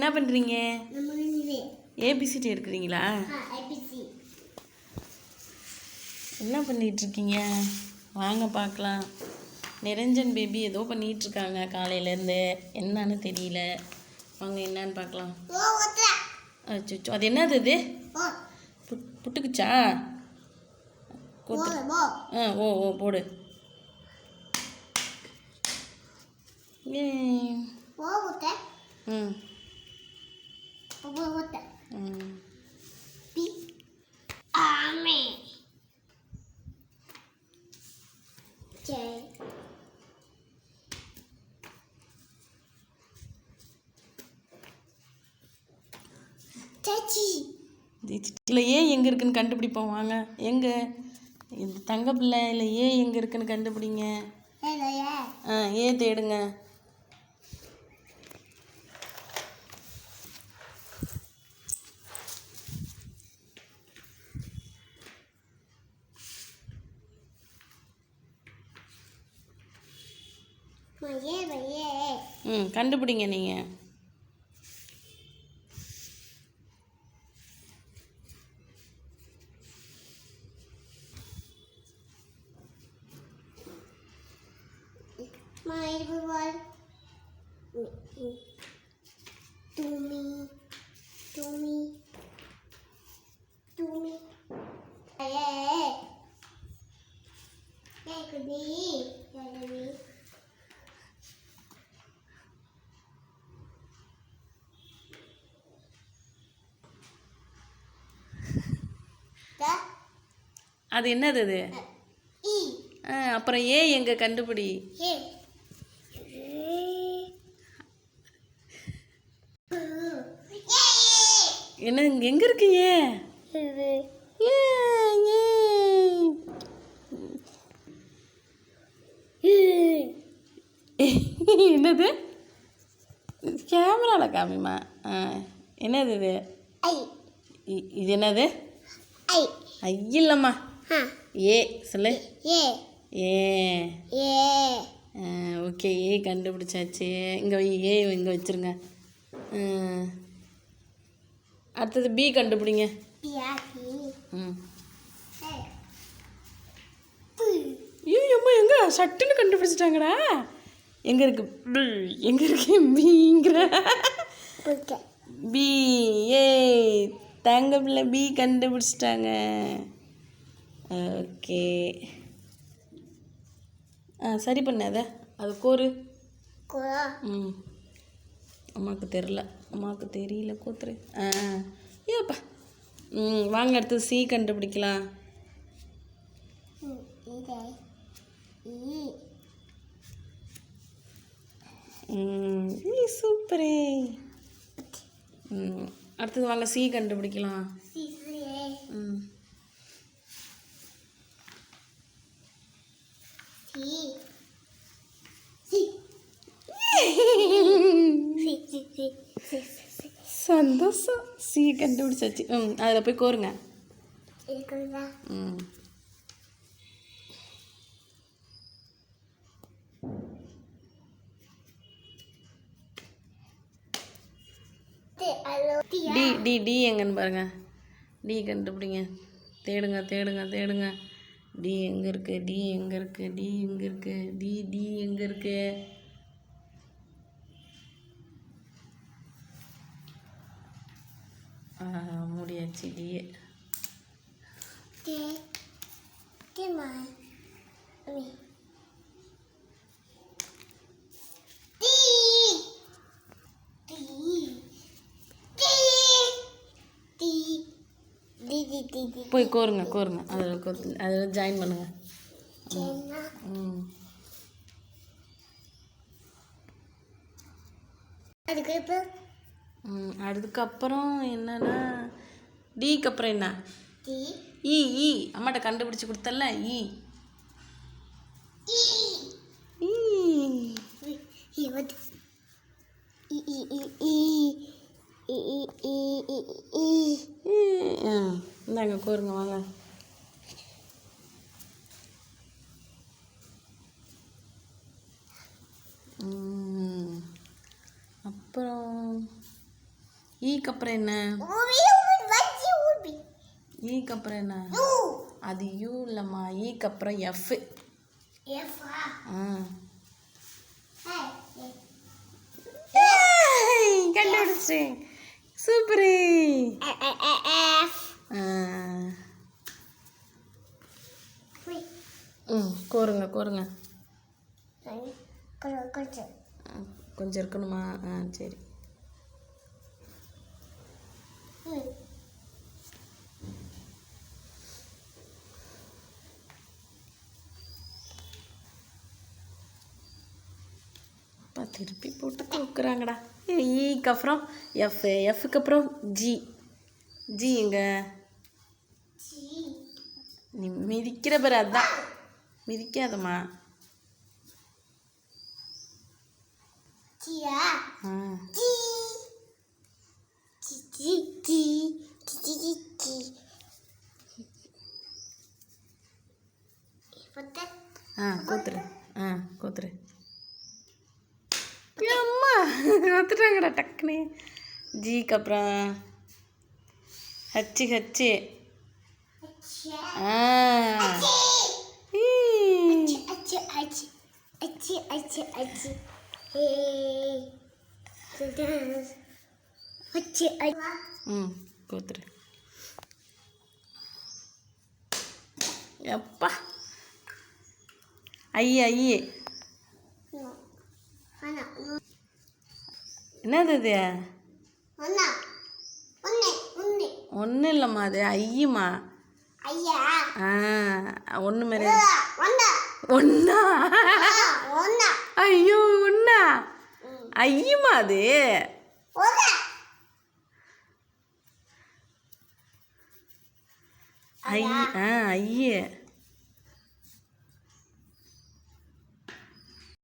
என்ன பண்ணுறீங்க ஏபிசிடி எடுக்கிறீங்களா? என்ன பண்ணிட்டு இருக்கீங்க வாங்க பார்க்கலாம். நிரஞ்சன் பேபி ஏதோ பண்ணிட்டு இருக்காங்க காலையிலேருந்து. என்னன்னு தெரியல. வாங்க என்னன்னு பார்க்கலாம். அச்சோ அது என்னது இது? புட்டுக்குச்சா? ஆ ஓ ஓ போடு. ஏ ம் ஓ ஓத்ரா ம் பி ஆமே ஜே இல்லை ஏ எங்கே இருக்குன்னு கண்டுபிடிப்போம் வாங்க. எங்கே? இந்த தங்க பிள்ளை இல்லை ஏ எங்கே இருக்குன்னு கண்டுபிடிங்க. ஆ ஏ தேடுங்க. ம் கண்டுபிடிங்க நீங்கள் My everyone. To me. To me. To me. Hey. Hey, could be. Could be. அது என்னது அது E. அப்புறம் ஏ எங்கே கண்டுபிடி என்ன எங்கே இருக்கு ஏ ஏ. ஏ. என்னது? கேமராவில் காமிமா ஆ என்னது இது? இது என்னது? ஐ. ஐயில்லம்மா ஏ சொல்லு. ஏ. ஏ. ஏ. ஓகே ஏ கண்டுபிடிச்சாச்சு. இங்கே ஏ இங்கே வச்சுருங்க. அடுத்தது பி கண்டுபிடிங்க. ம். ஐயோ அம்மா எங்க? சட்டுன்னு கண்டுபிடிச்சிட்டாங்கடா. எங்கே இருக்கு? பிள் எங்கே இருக்கு? பிங்கிற பி ஏ. தங்க பிள்ளை பி கண்டுபிடிச்சிட்டாங்க. ஓகே. ஆ சரி பண்ண அதை. அது கோரு? ம். அம்மாவுக்கு தெரில அம்மாவுக்கு தெரியல கூத்துரு. ஆ ஏப்பா ம் வாங்க அடுத்து சி கண்டுபிடிக்கலாம். சூப்பரே. ம் அடுத்தது வாங்க சி கண்டுபிடிக்கலாம். ம் C C C C C C C சந்தோஷம் சி கண்டுபிடிச்சாச்சு. ம் அதில் போய் கோருங்க. இருக்குதா ம். டி டி டி எங்கன்னு பாருங்க. டி கண்டுபிடிங்க. தேடுங்க தேடுங்க தேடுங்க. டி எங்கே இருக்கு? டி எங்கே இருக்கு? டி எங்கே இருக்கு? டி டி எங்கே இருக்கு? மூடியாச்சு இடியே போய் கோருங்க கோருங்க. அதில் கோத்து அதில் ஜாயின் பண்ணுங்க. ம். அதுக்கு இப்போ அதுக்கப்புறம் என்னன்னா டிக்கு அப்புறம் என்ன இ இ அம்மாட்ட கண்டுபிடிச்சி கொடுத்தல இ இந்தாங்க கோருங்க வாங்க ம் ஈக்கு அப்புறம் என்ன? ஈக்கு அப்புறம் என்ன? அது யூ இல்லைம்மா ஈக்கு அப்புறம் எஃப். கண்டுபிடிச்சேன் சூப்பரு. ம் கோருங்க கோருங்க. கொஞ்சம் இருக்கணுமா? ஆ சரி ம் அப்பா திருப்பி போட்டு கொடுக்குறாங்கடா ஈக்கு அப்புறம் எஃப் எஃப்க்கு அப்புறம் ஜி ஜி எங்க? நீ மிதிக்கிற பேர் அதான். மிதிக்காதம்மா. ஆ. சி C C C C C சி இப்போதான் ஆ கூத்துரு ஆ கூத்துரு அம்மா வந்துட்டாங்கடா டக்குனே ம் கூத்துரு எப்பா? ஐயே ஐயே என்னது இது? ஒன்று இல்லைம்மா அது ஐயுமா ஐயா. ஆ ஒன்று மாரி. ஒன்றா ஐயோ ஒன்றா ஐயுமா அது? ஒன்றா ஐ ஆ ஐயே